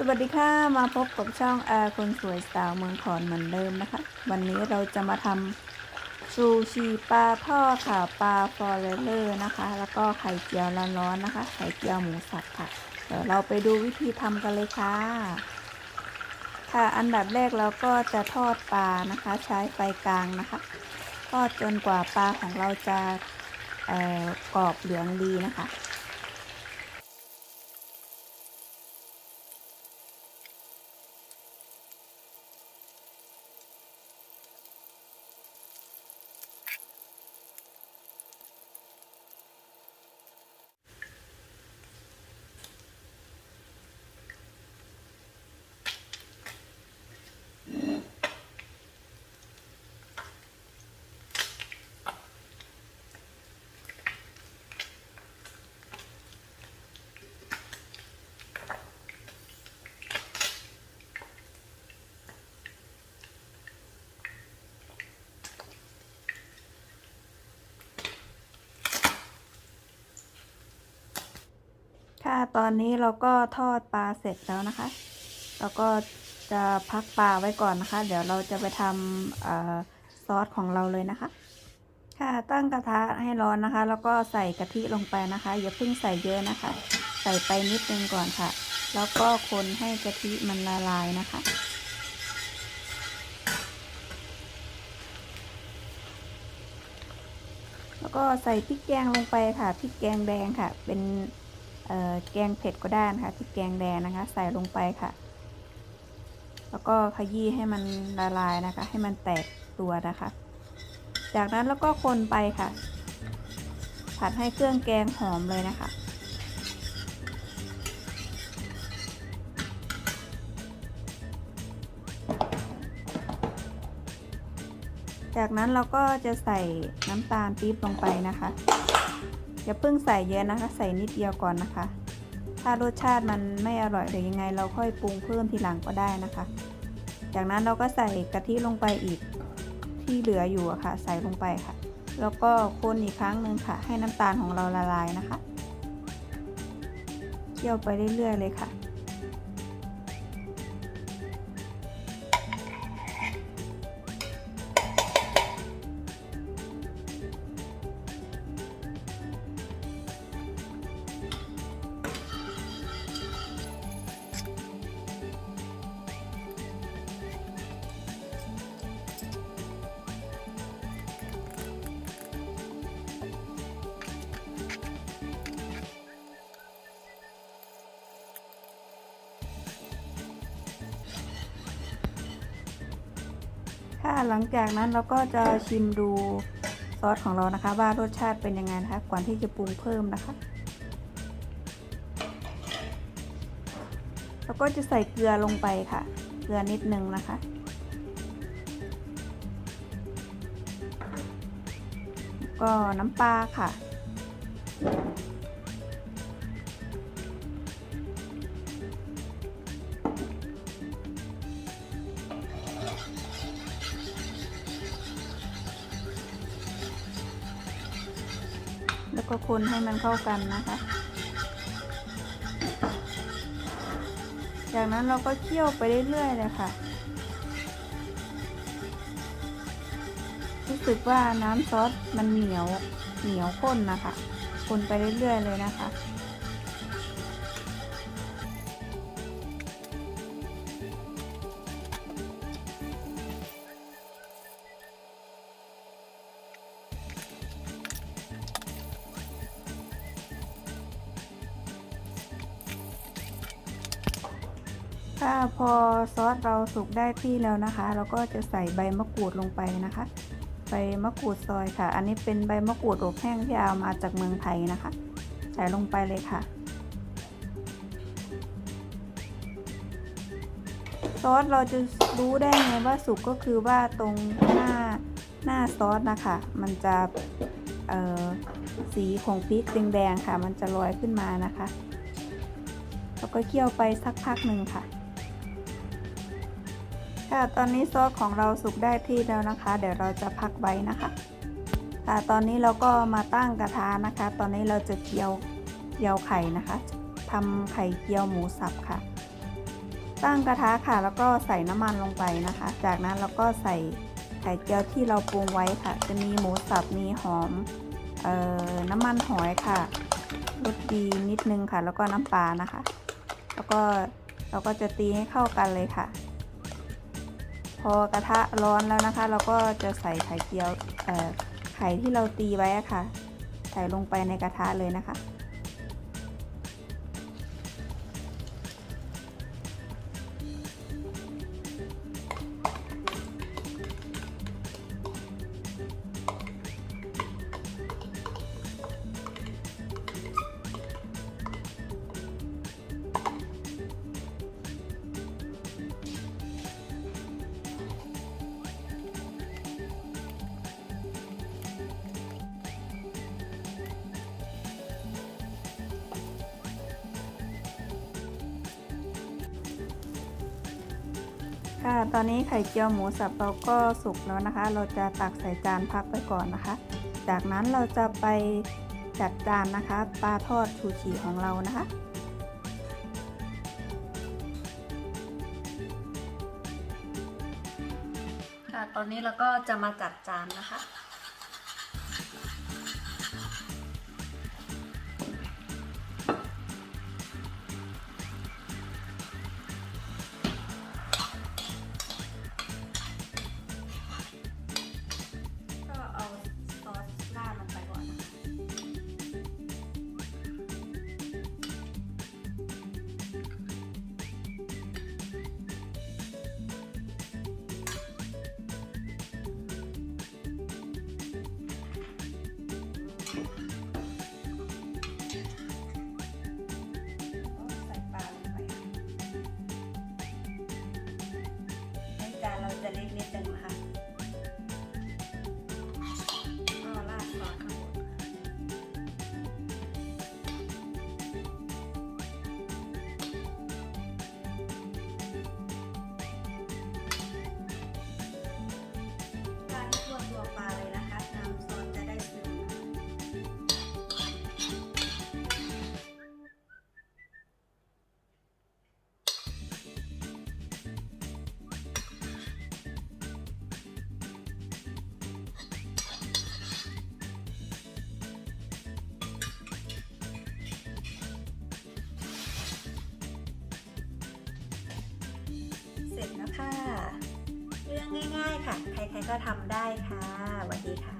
สวัสดีค่ะมาพบกับช่องอาคนสวยสาวเมืองขอนเหมือนเดิมนะคะ วันนี้เราจะมาทำซูชิปลาทอดค่ะปลาฟอเรลเลอร์นะคะ แล้วก็ไข่เจียวร้อนๆนะคะ ไข่เจียวหมูสับค่ะ เดี๋ยวเราไปดูวิธีทำกันเลยค่ะ ค่ะอันดับแรกเราก็จะทอดปลานะคะ ใช้ไฟกลางนะคะทอดจนกว่าปลาของเราจะกรอบเหลืองดีนะคะ ตอนนี้เราก็ทอดปลาเสร็จแล้วนะคะ เราก็จะพักปลาไว้ก่อนนะคะ เดี๋ยวเราจะไปทำอซอสของเราเลยนะคะ ค่ะตั้งกระทะให้ร้อนนะคะ แล้วก็ใส่กะทิลงไปนะคะ อย่าเพิ่งใส่เยอะนะคะ ใส่ไปนิดนึงก่อนค่ะ แล้วก็คนให้กะทิมันละลายนะคะแล้วก็ใส่พริกแกงลงไปค่ะพริกแกงแดงค่ะ เป็น แกงเผ็ดก็ได้นะคะพริกแกงแดงนะคะ ใส่ลงไปค่ะ แล้วก็ขยี้ให้มันละลายนะคะ ให้มันแตกตัวนะคะ จากนั้นแล้วก็คนไปค่ะ ผัดให้เครื่องแกงหอมเลยนะคะจากนั้นเราก็จะใส่น้ำตาลปี๊บลงไปนะคะ อย่าเพิ่งใส่เยอะนะคะ ใส่นิดเดียวก่อนนะคะ ถ้ารสชาติมันไม่อร่อยหรือยังไง เราค่อยปรุงเพิ่มทีหลังก็ได้นะคะ จากนั้นเราก็ใส่กะทิลงไปอีกที่เหลืออยู่อะค่ะ ใส่ลงไปค่ะ แล้วก็คนอีกครั้งหนึ่งค่ะ ให้น้ำตาลของเราละลายนะคะ เคี่ยวไปเรื่อยๆเลยค่ะ ค่ะหลังจากนั้นเราก็จะชิมดูซอสของเรานะคะ ว่ารสชาติเป็นยังไงนะคะ ก่อนที่จะปรุงเพิ่มนะคะแล้วก็จะใส่เกลือลงไปค่ะ เกลือนิดนึงนะคะ ก็น้ำปลาค่ะ แล้วก็คนให้มันเข้ากันนะคะ จากนั้นเราก็เคี่ยวไปเรื่อยๆเลยค่ะ รู้สึกว่าน้ำซอสมันเหนียวเหนียวข้นนะคะ คนไปเรื่อยๆเลยนะคะ ถ้าพอซอสเราสุกได้ที่แล้วนะคะ เราก็จะใส่ใบมะกรูดลงไปนะคะ ใบมะกรูดซอยค่ะ อันนี้เป็นใบมะกรูดอบแห้งที่เอามาจากเมืองไทยนะคะ ใส่ลงไปเลยค่ะ ซอสเราจะรู้ได้ไงว่าสุกก็คือว่าตรงหน้าหน้าซอสนะคะ มันจะเอ่อสีของพริกแดงๆค่ะ มันจะลอยขึ้นมานะคะ แล้วก็เคี่ยวไปสักพักหนึ่งค่ะ ค่ะตอนนี้ซอสของเราสุกได้ที่แล้วนะคะ เดี๋ยวเราจะพักไว้นะคะค่ะตอนนี้เราก็มาตั้งกระทะนะคะ ตอนนี้เราจะเจียวเจียวไข่นะคะทำไข่เจียวหมูสับค่ะ ตั้งกระทะค่ะ แล้วก็ใส่น้ำมันลงไปนะคะ จากนั้นเราก็ใส่ไข่เจียวที่เราปรุงไว้ค่ะ จะมีหมูสับมีหอมเอ่อน้ำมันหอยค่ะรสดีนิดนึงค่ะ แล้วก็น้ำปลานะคะ แล้วก็เราก็จะตีให้เข้ากันเลยค่ะ พอกระทะร้อนแล้วนะคะ เราก็จะใส่ไข่เจียวไข่ที่เราตีไว้ค่ะ ใส่ลงไปในกระทะเลยนะคะ ค่ะ ตอนนี้ไข่เจียวหมูสับเราก็สุกแล้วนะคะ เราจะตักใส่จานพักไปก่อนนะคะ จากนั้นเราจะไปจัดจานนะคะ ปลาทอดชูชีของเรานะคะค่ะตอนนี้เราก็จะมาจัดจานนะคะ จาน ค่ะ เรื่องง่ายๆค่ะ ใครๆก็ทำได้ค่ะสวัสดีค่ะ